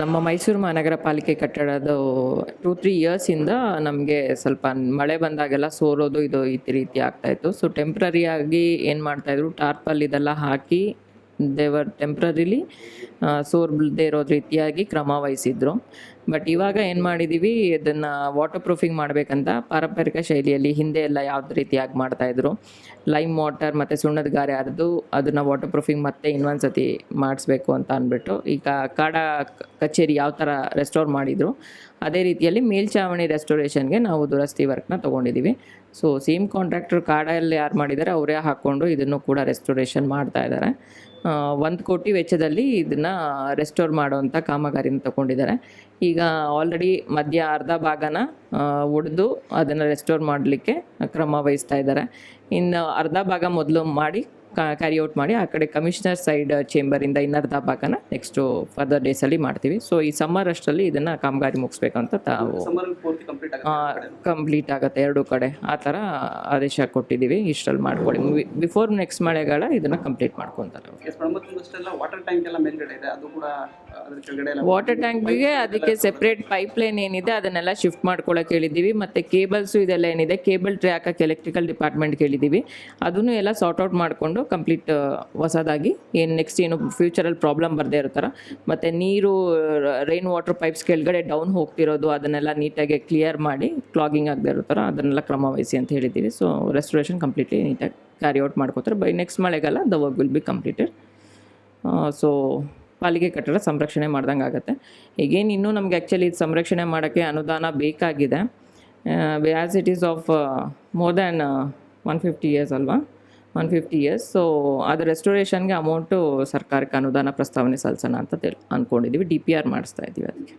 ನಮ್ಮ ಮೈಸೂರು ಮಹಾನಗರ ಪಾಲಿಕೆ ಕಟ್ಟಡದ ಟೂ ತ್ರೀ ಇಯರ್ಸಿಂದ ನಮಗೆ ಸ್ವಲ್ಪ ಮಳೆ ಬಂದಾಗೆಲ್ಲ ಸೋರೋದು ಇದು ಈ ರೀತಿ ಆಗ್ತಾಯಿತ್ತು ಸೊ ಟೆಂಪ್ರರಿಯಾಗಿ ಏನು ಮಾಡ್ತಾಯಿದ್ರು ಟಾರ್ಪಲ್ ಇದೆಲ್ಲ ಹಾಕಿ ದೇವರ್ ಟೆಂಪ್ರರಿಲಿ ಸೋರ್ದೇ ಇರೋ ರೀತಿಯಾಗಿ ಕ್ರಮ ವಹಿಸಿದ್ರು. ಬಟ್ ಇವಾಗ ಏನು ಮಾಡಿದ್ದೀವಿ ಇದನ್ನು ವಾಟರ್ ಪ್ರೂಫಿಂಗ್ ಮಾಡಬೇಕಂತ ಪಾರಂಪರಿಕ ಶೈಲಿಯಲ್ಲಿ ಹಿಂದೆ ಎಲ್ಲ ಯಾವ್ದು ರೀತಿಯಾಗಿ ಮಾಡ್ತಾಯಿದ್ರು ಲೈಮ್ ವಾಟರ್ ಮತ್ತು ಸುಣ್ಣದ ಗಾರೆ ಹರಿದು ಅದನ್ನು ವಾಟರ್ ಪ್ರೂಫಿಂಗ್ ಮತ್ತೆ ಇನ್ನೊಂದು ಸತಿ ಮಾಡಿಸ್ಬೇಕು ಅಂತ ಅಂದ್ಬಿಟ್ಟು ಈಗ ಕಾಡ ಕಚೇರಿ ಯಾವ ಥರ ರೆಸ್ಟೋರ್ ಮಾಡಿದ್ರು, ಅದೇ ರೀತಿಯಲ್ಲಿ ಮೇಲ್ಛಾವಣಿ ರೆಸ್ಟೋರೇಷನ್ಗೆ ನಾವು ದುರಸ್ತಿ ವರ್ಕ್ನ ತೊಗೊಂಡಿದ್ದೀವಿ ಸೊ ಸೇಮ್ ಕಾಂಟ್ರಾಕ್ಟರ್ ಕಾಡಲ್ಲಿ ಯಾರು ಮಾಡಿದ್ದಾರೆ ಅವರೇ ಹಾಕ್ಕೊಂಡು ಇದನ್ನು ಕೂಡ ರೆಸ್ಟೋರೇಷನ್ ಮಾಡ್ತಾ ಇದ್ದಾರೆ ಒಂದು ಕೋಟಿ ವೆಚ್ಚದಲ್ಲಿ ಇದನ್ನು ರೆಸ್ಟೋರ್ ಮಾಡುವಂಥ ಕಾಮಗಾರಿನ ತಗೊಂಡಿದ್ದಾರೆ ಈಗ ಆಲ್ರೆಡಿ ಮಧ್ಯ ಅರ್ಧ ಭಾಗನ ಒಡೆದು ಅದನ್ನು ರೆಸ್ಟೋರ್ ಮಾಡಲಿಕ್ಕೆ ಕ್ರಮ ವಹಿಸ್ತಾ ಇದ್ದಾರೆ ಇನ್ನು ಅರ್ಧ ಭಾಗ ಮೊದಲು ಮಾಡಿ ಕ್ಯಾರಿ ಔಟ್ ಮಾಡಿ ಆ ಕಡೆ ಕಮಿಷನರ್ ಸೈಡ್ ಚೇಂಬರಿಂದ ಇನ್ನರ್ಧ ಭಾಗನ ನೆಕ್ಸ್ಟು ಫರ್ದರ್ ಡೇಸಲ್ಲಿ ಮಾಡ್ತೀವಿ. ಸೊ ಈ ಸಮ್ಮರ್ ಅಷ್ಟರಲ್ಲಿ ಇದನ್ನು ಕಾಮಗಾರಿ ಮುಗಿಸ್ಬೇಕಂತ ತಾವು ಕಂಪ್ಲೀಟ್ ಆಗುತ್ತೆ ಎರಡು ಕಡೆ. ಆ ಥರ ಆದೇಶ ಕೊಟ್ಟಿದ್ದೀವಿ ಇಷ್ಟರಲ್ಲಿ ಮಾಡ್ಕೊಳ್ಳಿ. ಬಿಫೋರ್ ನೆಕ್ಸ್ಟ್ ಮಳೆಗಾಲ ಇದನ್ನು ಕಂಪ್ಲೀಟ್ ಮಾಡ್ಕೊತಾರೆ ವಾಟರ್ ಟ್ಯಾಂಕ್ಗೆ ಅದಕ್ಕೆ ಸೆಪ್ರೇಟ್ ಪೈಪ್ ಲೈನ್ ಏನಿದೆ ಅದನ್ನೆಲ್ಲ ಶಿಫ್ಟ್ ಮಾಡ್ಕೊಳಕ್ಕೆ ಹೇಳಿದ್ದೀವಿ. ಮತ್ತು ಕೇಬಲ್ಸು ಇದೆಲ್ಲ ಏನಿದೆ ಕೇಬಲ್ ಟ್ರ್ಯಾಕ್ ಎಲೆಕ್ಟ್ರಿಕಲ್ ಡಿಪಾರ್ಟ್ಮೆಂಟ್ ಕೇಳಿದ್ದೀವಿ. ಅದನ್ನು ಎಲ್ಲ ಸಾರ್ಟ್ ಔಟ್ ಮಾಡಿಕೊಂಡು ಕಂಪ್ಲೀಟ್ ಹೊಸದಾಗಿ. ಏನು ನೆಕ್ಸ್ಟ್ ಏನು ಫ್ಯೂಚರಲ್ಲಿ ಪ್ರಾಬ್ಲಮ್ ಬರದೇ ಇರೋ ಥರ ಮತ್ತು ನೀರು ರೈನ್ ವಾಟರ್ ಪೈಪ್ಸ್ ಕೆಳಗಡೆ ಡೌನ್ ಹೋಗ್ತಿರೋದು, ಅದನ್ನೆಲ್ಲ ನೀಟಾಗಿ ಕ್ಲಿಯರ್ ಮಾಡಿ ಕ್ಲಾಗಿಂಗ್ ಆಗದೆ ಇರೋ ಥರ ಅದನ್ನೆಲ್ಲ ಕ್ರಮವಹಿಸಿ ಅಂತ ಹೇಳಿದ್ದೀವಿ. ಸೊ ರೆಸ್ಟೋರೇಷನ್ ಕಂಪ್ಲೀಟ್ಲಿ ನೀಟಾಗಿ ಕ್ಯಾರಿ ಔಟ್ ಮಾಡ್ಕೋತಾರೆ. ಬೈ ನೆಕ್ಸ್ಟ್ ಮಳೆಗಾಲ the work will be completed so ಪಾಲಿಕೆ ಕಟ್ಟಡ ಸಂರಕ್ಷಣೆ ಮಾಡ್ದಂಗೆ ಆಗುತ್ತೆ. ಈಗೇನು ಇನ್ನೂ ನಮಗೆ ಆ್ಯಕ್ಚುಲಿ ಇದು ಸಂರಕ್ಷಣೆ ಮಾಡೋಕ್ಕೆ ಅನುದಾನ ಬೇಕಾಗಿದೆ. As it is of more than one fifty years ಅಲ್ವಾ? ಒನ್ ಫಿಫ್ಟಿ ಇಯರ್ಸ್ ಸೊ ಅದು ರೆಸ್ಟೋರೇಷನ್ಗೆ ಅಮೌಂಟು ಸರ್ಕಾರಕ್ಕೆ ಅನುದಾನ ಪ್ರಸ್ತಾವನೆ ಸಲ್ಲಿಸೋಣ ಅಂತ ತಿಳ್ ಅಂದ್ಕೊಂಡಿದ್ದೀವಿ ಡಿ ಪಿ ಆರ್ ಮಾಡಿಸ್ತಾ ಇದ್ದೀವಿ ಅದಕ್ಕೆ.